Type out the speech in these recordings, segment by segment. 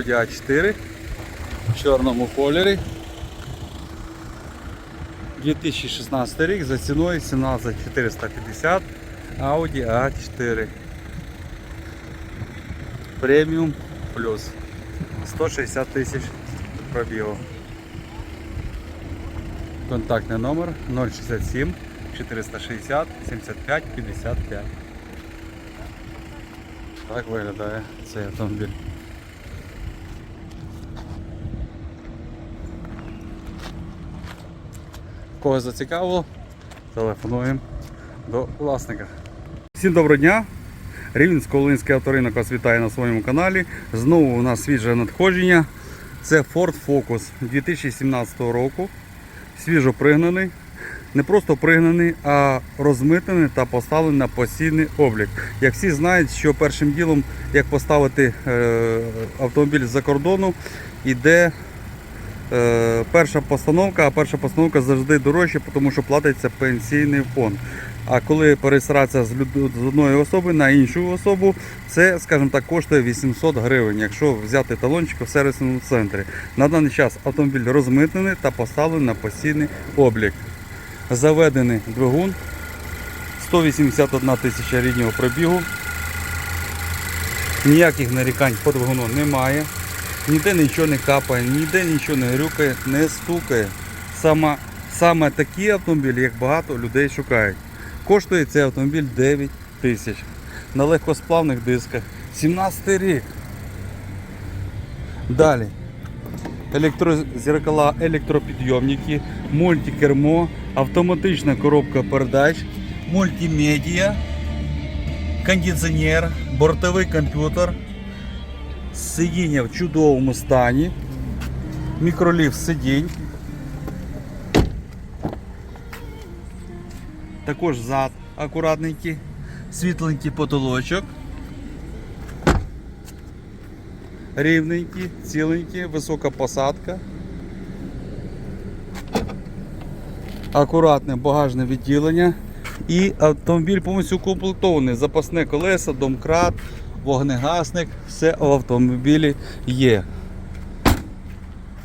Audi A4 в чорному кольорі. 2016 рік за ціною 17450 Audi A4. Преміум плюс 160 тисяч пробігу. Контактний номер 067 460 75 55. Так виглядає цей автомобіль. Кого зацікавило, телефонуємо до власника. Всім доброго дня! Рівненсько-Волинський авторинок вас вітає на своєму каналі. Знову у нас свіже надходження. Це Ford Focus 2017 року. Свіжо пригнаний. Не просто пригнаний, а розмитнений та поставлений на постійний облік. Як всі знають, що першим ділом, як поставити е, автомобіль з-за кордону, іде перша постановка, а перша постановка завжди дорожча, тому що платиться пенсійний фонд. А коли перереєстрація з, люд- з одної особи на іншу особу, це, скажімо так, коштує 800 гривень, якщо взяти талончик в сервісному центрі. На даний час автомобіль розмитнений та поставлений на постійний облік. Заведений двигун 181 тисяча ріднього пробігу. Ніяких нарікань по двигуну немає. Ніде нічого не капає, ніде нічого не грюкає, не стукає. Саме, саме такі автомобілі, як багато людей шукають. Коштує цей автомобіль 9 тисяч. На легкосплавних дисках. 17 рік. Далі. Електрозеркала, електропідйомники, мультикермо, автоматична коробка передач, мультимедіа, кондиціонер, бортовий комп'ютер, сидіння в чудовому стані, мікроліфт сидінь. Також зад акуратненький, світленький потолочок. Рівненький, ціленький, висока посадка. Акуратне багажне відділення. І автомобіль повністю укомплектований. Запасне колеса, домкрат, вогнегасник, все в автомобілі є.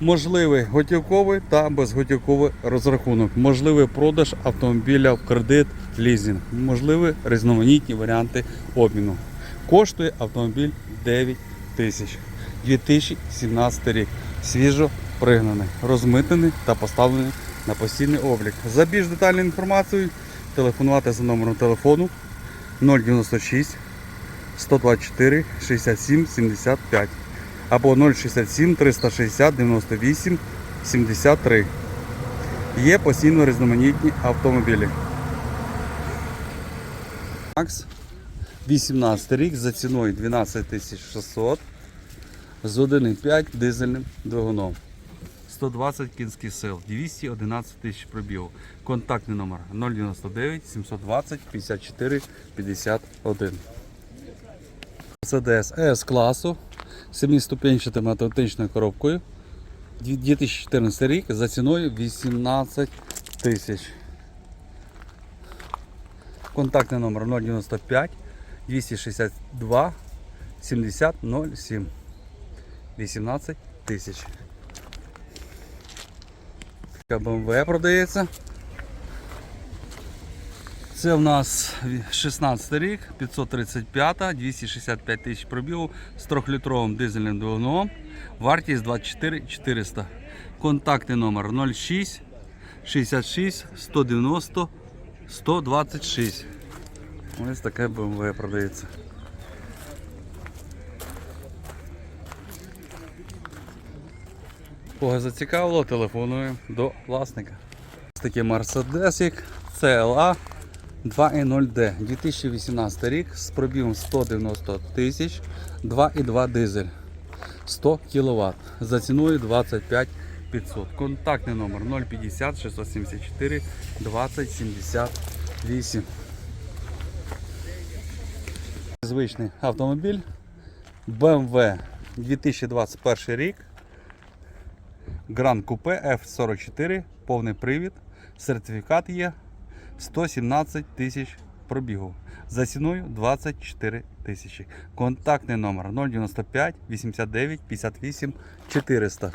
Можливий готівковий та безготівковий розрахунок. Можливий продаж автомобіля в кредит, лізинг. Можливі різноманітні варіанти обміну. Коштує автомобіль 9 тисяч. 2017 рік. Свіжо пригнаний, розмитений та поставлений на постійний облік. За більш детальну інформацію телефонувати за номером телефону 096 124 67 75 або 067 360 98 73. Є постійно різноманітні автомобілі. Макс 18 рік за ціною 12 600 з 1,5 дизельним двигуном. 120 кінських сил, 211 тисяч пробігів. Контактний номер 099 720 54 51. Mercedes S класу 7-ступенчатою автоматичною коробкою. 2014 рік за ціною 18 тисяч. Контактний номер 095 262 70 07. 18 тисяч. BMW продається. Це в нас 16 рік, 535, 265 тисяч пробігу з 3-літровим дизельним двигуном. Вартість 24 400. Контактний номер 06 66 190 126. Ось таке BMW продається. Кого зацікавило, телефоную до власника. Ось такий Mercedes CLA 2.0D 2018 рік з пробігом 190 тисяч, 2.2 дизель 100 кВт за ціною 25 500. Контактний номер 050 674 20 78. Звичний автомобіль BMW 2021 рік. Гран Купе F44, повний привід, сертифікат є 117 тисяч пробігу. За ціною 24 тисячі. Контактний номер 095 89 58 400.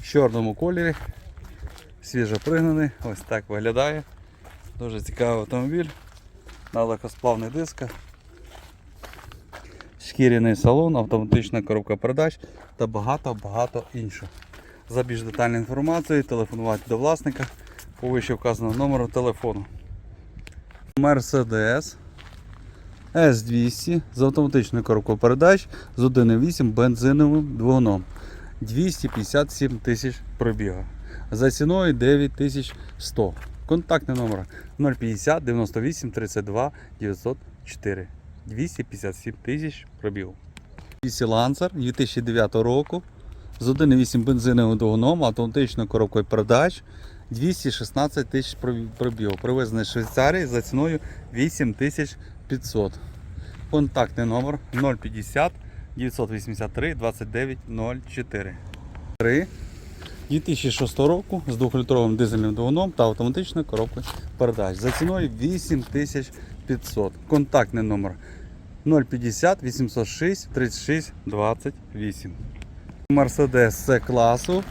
В чорному кольорі. Свіжо пригнаний. Ось так виглядає. Дуже цікавий автомобіль. На легкосплавних дисках. Шкіряний салон, автоматична коробка передач та багато-багато іншого. За більш детальною інформацією телефонувати до власника по вище вказаному номеру телефону. Mercedes S200 з автоматичною коробкою передач з 1.8 бензиновим двигуном. 257 тисяч пробігу. За ціною 9100. Контактний номер 050 98 32 904. 257 тисяч пробігу. Lancer 2009 року з 1.8 бензиновим двигуном, автоматичною коробкою передач 216 тисяч пробі- пробігу. Привезений з Швейцарії за ціною 8500. Контактний номер 050 983 29 04. 3. 2006 року з 2-літровим дизельним двигуном та автоматичною коробкою передач. За ціною 8500. Контактний номер 050 806 36 28. Mercedes C класу.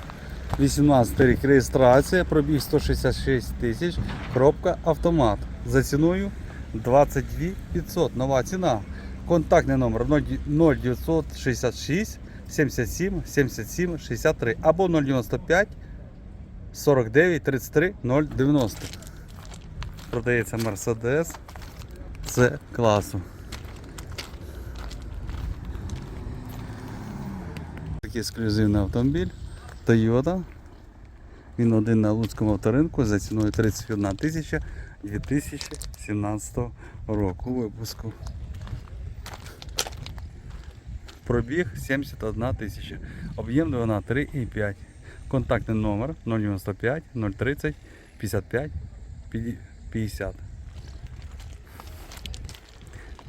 18 рік реєстрація, пробіг 166 тисяч, коробка автомат. За ціною 22 500. Нова ціна. Контактний номер 0966 77 77 63 або 095 49 33 090. Продається Mercedes С класу. Такий ексклюзивний автомобіль Toyota. Він один на Луцькому авторинку за ціною 31 тисяча 2017 року випуску. Пробіг 71 тисяча. Об'єм двигуна 3,5. Контактний номер 095 030 55 50.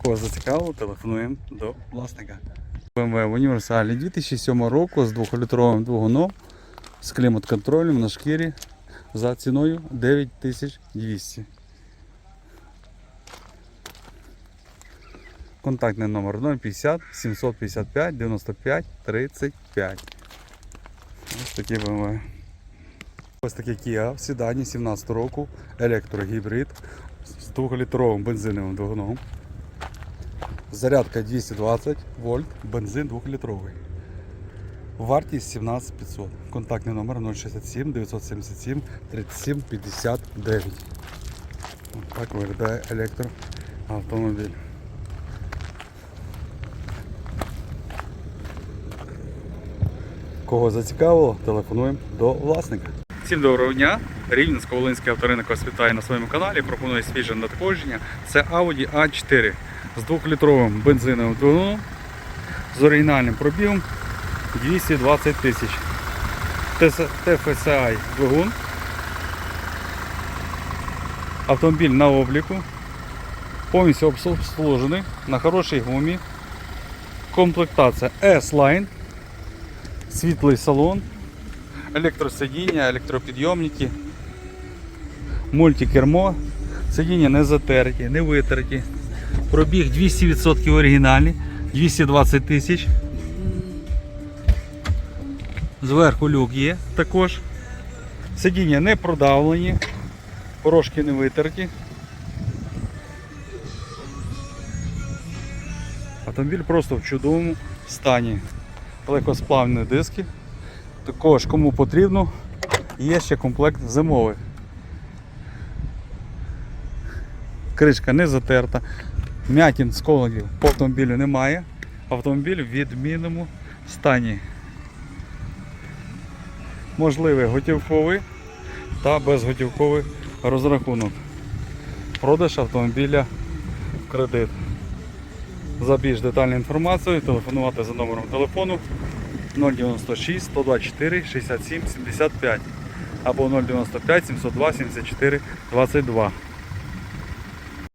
Кого зацікавило, телефонуємо до власника. BMW в універсалі 2007 року з 2-літровим двигуном з клімат-контролем на шкірі за ціною 9200. Контактний номер 050 755 95 35. Ось такі BMW. Ось таке Kia в седані 17 року, електрогібрид з 2-літровим бензиновим двигуном. Зарядка 220 вольт, бензин 2-літровий. Вартість 17500. Контактний номер 067 977 37 59. Ось Так виглядає електроавтомобіль. Кого зацікавило, телефонуємо до власника. Всім доброго дня! Рівненсько-Волинський авторинок вас вітає на своєму каналі. Пропонує свіже надходження. Це Audi A4 з 2-літровим бензиновим двигуном з оригінальним пробігом 220 тисяч. TFSI двигун. Автомобіль на обліку. Повністю обслужений на хорошій гумі. Комплектація S-Line. Світлий салон. Електросидіння, електропідйомники, мультикермо, сидіння не затерті, не витерті. Пробіг 200% оригінальний, 220 тисяч. Зверху люк є також. Сидіння не продавлені, порошки не витерті. Автомобіль просто в чудовому стані. Легкосплавні диски. Також кому потрібно, є ще комплект зимовий. Кришка не затерта, м'ятін сколодів по автомобілю немає. Автомобіль в відмінному стані. Можливий готівковий та безготівковий розрахунок. Продаж автомобіля в кредит. За більш детальною інформацією телефонувати за номером телефону 096 124 67 75 або 095 702 74 22.